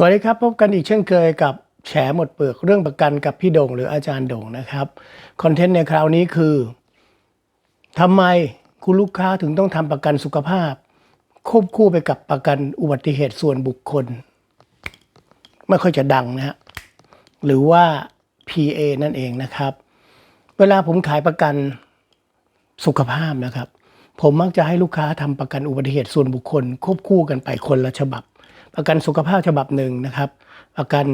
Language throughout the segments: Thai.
สวัสดีครับ พบกันอีกเช่นเคยกับแฉหมดเปลือกเรื่องประกันกับพี่โด่งหรืออาจารย์โด่งนะครับคอนเทนต์ในคราวนี้คือทำไมคุณลูกค้าถึงต้องทำประกันสุขภาพ ควบคู่ไปกับประกันอุบัติเหตุส่วนบุคคล ไม่ค่อยจะดังนะฮะหรือว่า PA นั่นเองนะครับ เวลาผมขายประกันสุขภาพนะครับ ผมมักจะให้ลูกค้าทำประกันอุบัติเหตุส่วนบุคคล ควบคู่กันไปคนละฉบับ ประกันสุขภาพฉบับหนึ่งนะครับ ประกัน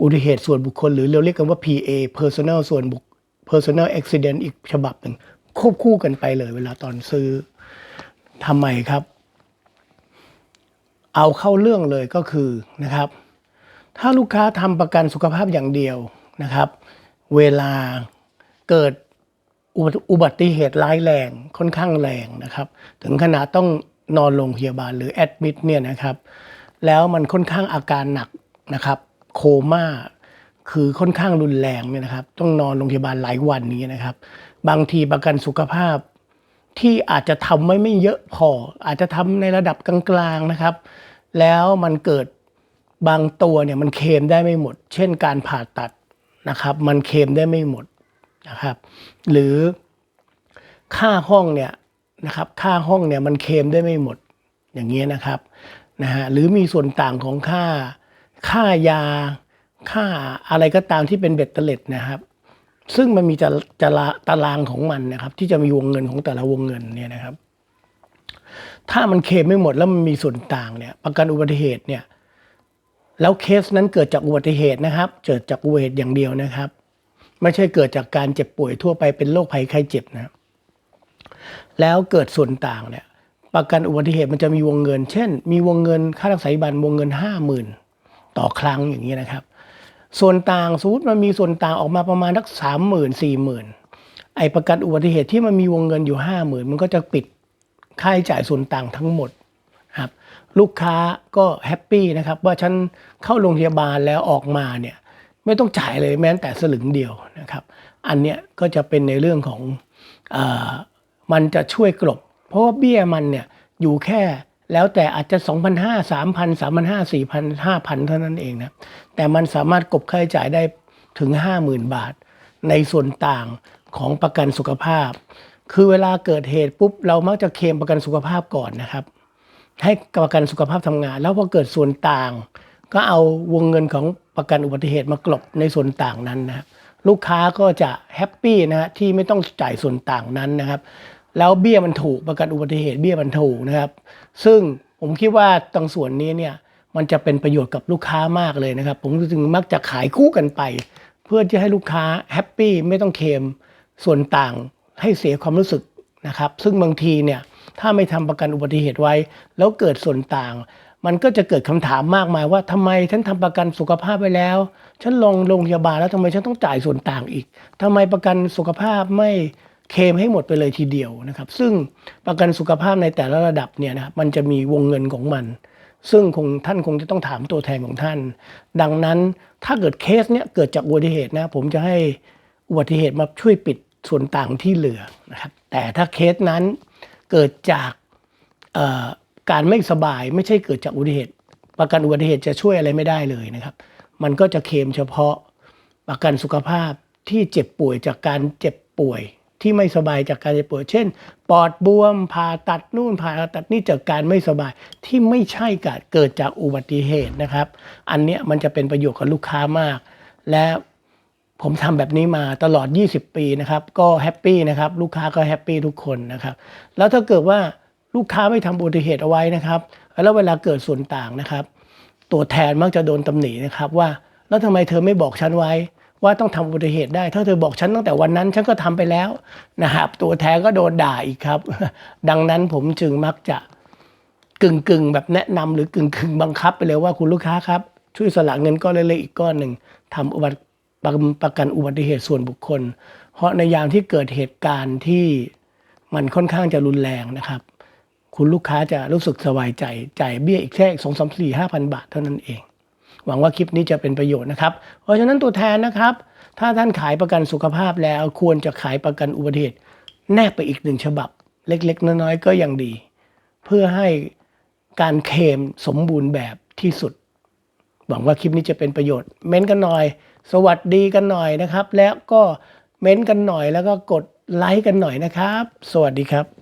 อุบัติเหตุส่วนบุคคล หรือเราเรียกกันว่า PA personal ส่วนบุค personal accident อีกฉบับหนึ่งควบคู่กันไปเลย เวลาตอนซื้อทำไมครับ เอาเข้าเรื่องเลยก็คือนะครับ ถ้าลูกค้าทำประกันสุขภาพอย่างเดียวนะครับ เวลาเกิดอุบัติอุบัติเหตุร้ายแรงค่อนข้างแรงนะครับ ถึงขนาดต้อง นอนโรงพยาบาลหรือแอดมิดเนี่ยนะครับแล้วมันค่อนข้างอาการหนักนะครับ โคม่าคือค่อนข้างรุนแรงเนี่ยนะครับ ต้องนอนโรงพยาบาลหลายวันนี้นะครับ บางทีประกันสุขภาพที่อาจจะทำไม่ไม่เยอะพอ อาจจะทำในระดับกลางๆนะครับ แล้วมันเกิดบางตัวเนี่ยมันเคมได้ไม่หมด เช่นการผ่าตัดนะครับ มันเคมได้ไม่หมดนะครับ หรือค่าห้องเนี่ย นะครับค่าห้องเนี่ยมันเคมได้ไม่หมดอย่างเงี้ยนะครับนะฮะหรือมีส่วนต่างของค่าค่ายา ค่าอะไรก็ตามที่เป็นเบ็ดเตล็ดนะครับ ซึ่งมันมีจะจะละตารางของมันนะครับ ที่จะมีวงเงินของแต่ละวงเงินเนี่ยนะครับ ถ้ามันเคมไม่หมดแล้วมันมีส่วนต่างเนี่ยประกันอุบัติเหตุเนี่ยแล้วเคสนั้นเกิดจากอุบัติเหตุนะครับ เกิดจากอุบัติเหตุอย่างเดียวนะครับ ไม่ใช่เกิดจากการเจ็บป่วยทั่วไปเป็นโรคภัยไข้เจ็บนะครับ แล้วเกิดส่วนต่างเนี่ยประกันอุบัติเหตุมันจะมีวงเงิน เช่น มีวงเงินค่ารักษาพยาบาลวงเงินห้าหมื่นต่อครั้งอย่างนี้นะครับ ส่วนต่างสมมติมันมีส่วนต่างออกมาประมาณสักสามหมื่นสี่หมื่นไอประกันอุบัติเหตุที่มันมีวงเงินอยู่ห้าหมื่นมันก็จะปิดค่าใช้จ่ายส่วนต่างทั้งหมดครับลูกค้าก็แฮปปี้นะครับว่าฉันเข้าโรงพยาบาลแล้วออกมาเนี่ยไม่ต้องจ่ายเลยแม้แต่สลึงเดียวนะครับ อันเนี้ยก็จะเป็นในเรื่องของอ มันจะช่วยกลบ เพราะว่าเบี้ยมันเนี่ยอยู่แค่แล้วแต่อาจจะ 2,500 3,000 3,500 4,000 5,000 เท่านั้นเองนะ แต่มันสามารถกบค่าใช้จ่ายได้ถึง 50,000 บาท ในส่วนต่างของประกันสุขภาพ คือเวลาเกิดเหตุปุ๊บ เรามักจะเคลมประกันสุขภาพก่อนนะครับ ให้ประกันสุขภาพทำงาน แล้วพอเกิดส่วนต่าง ก็เอาวงเงินของประกันอุบัติเหตุมากลบในส่วนต่างนั้นนะครับลูกค้าก็จะแฮปปี้นะฮะที่ไม่ต้องจ่ายส่วนต่างนั้นนะครับ แล้วเบี้ยมันถูกประกันอุบัติเหตุเบี้ยมันถูกนะครับ ซึ่งผมคิดว่าตรงส่วนนี้เนี่ยมันจะเป็นประโยชน์กับลูกค้ามากเลยนะครับ ผมจึงมักจะขายคู่กันไป เพื่อที่ให้ลูกค้าแฮปปี้ไม่ต้องเคมส่วนต่างให้เสียความรู้สึกนะครับ ซึ่งบางทีเนี่ยถ้าไม่ทำประกันอุบัติเหตุไว้ แล้วเกิดส่วนต่าง มันก็จะเกิดคำถามมากมายว่าทำไมฉันทำประกันสุขภาพไปแล้ว ฉันลงโรงพยาบาลแล้วทำไมฉันต้องจ่ายส่วนต่างอีกทำไมประกันสุขภาพไม่ เคลมให้หมดไปเลยทีเดียวนะครับ ซึ่งประกันสุขภาพในแต่ละระดับเนี่ยนะครับมันจะมีวงเงินของมัน ซึ่งคงท่านคงจะต้องถามตัวแทนของท่าน ดังนั้นถ้าเกิดเคสเนี้ยเกิดจากอุบัติเหตุนะผมจะให้อุบัติเหตุมาช่วยปิดส่วนต่างที่เหลือนะครับ แต่ถ้าเคสนั้นเกิดจากการไม่สบายไม่ใช่เกิดจากอุบัติเหตุ ประกันอุบัติเหตุจะช่วยอะไรไม่ได้เลยนะครับ มันก็จะเคลมเฉพาะประกันสุขภาพที่เจ็บป่วยจากการเจ็บป่วย ที่ไม่สบายจากการเจ็บป่วยเช่น ปอดบวมผ่าตัดนู่นผ่าตัดนี่จากการไม่สบายที่ไม่ใช่การเกิดจากอุบัติเหตุนะครับ อันเนี้ยมันจะเป็นประโยชน์กับลูกค้ามาก และผมทำแบบนี้มาตลอด 20 ปีนะครับ ก็แฮปปี้นะครับ ลูกค้าก็แฮปปี้ทุกคนนะครับ แล้วถ้าเกิดว่าลูกค้าไม่ทำอุบัติเหตุเอาไว้นะครับ แล้วเวลาเกิดส่วนต่างนะครับ ตัวแทนมักจะโดนตำหนินะครับว่าแล้วทำไมเธอไม่บอกฉันไว้ ว่าต้องทำอุบัติเหตุได้ ถ้าเธอบอกฉันตั้งแต่วันนั้นฉันก็ทำไปแล้วนะครับตัวแทนก็โดนด่าอีกครับ ดังนั้นผมจึงมักจะกึ่งกึ่งแบบแนะนำหรือกึ่งกึ่งบังคับไปเลยว่าคุณลูกค้าครับ ช่วยสละเงินก้อนเล็กๆอีกก้อนหนึ่งทำอุบัติประกันอุบัติเหตุส่วนบุคคล เพราะในยามที่เกิดเหตุการณ์ที่มันค่อนข้างจะรุนแรงนะครับ คุณลูกค้าจะรู้สึกสบายใจจ่ายเบี้ยอีกแค่สองสามสี่ห้าพันบาทเท่านั้นเอง หวังว่าคลิปนี้จะเป็นประโยชน์นะครับ เพราะฉะนั้นตัวแทนนะครับ ถ้าท่านขายประกันสุขภาพแล้วควรจะขายประกันอุบัติเหตุแนบไปอีกหนึ่งฉบับ เล็ก ๆ น้อยๆก็ยังดี เพื่อให้การเคลมสมบูรณ์แบบที่สุด หวังว่าคลิปนี้จะเป็นประโยชน์ เม้นกันหน่อย สวัสดีกันหน่อยนะครับ แล้วก็เม้นกันหน่อยแล้วก็กดไลค์กันหน่อยนะครับ สวัสดีครับ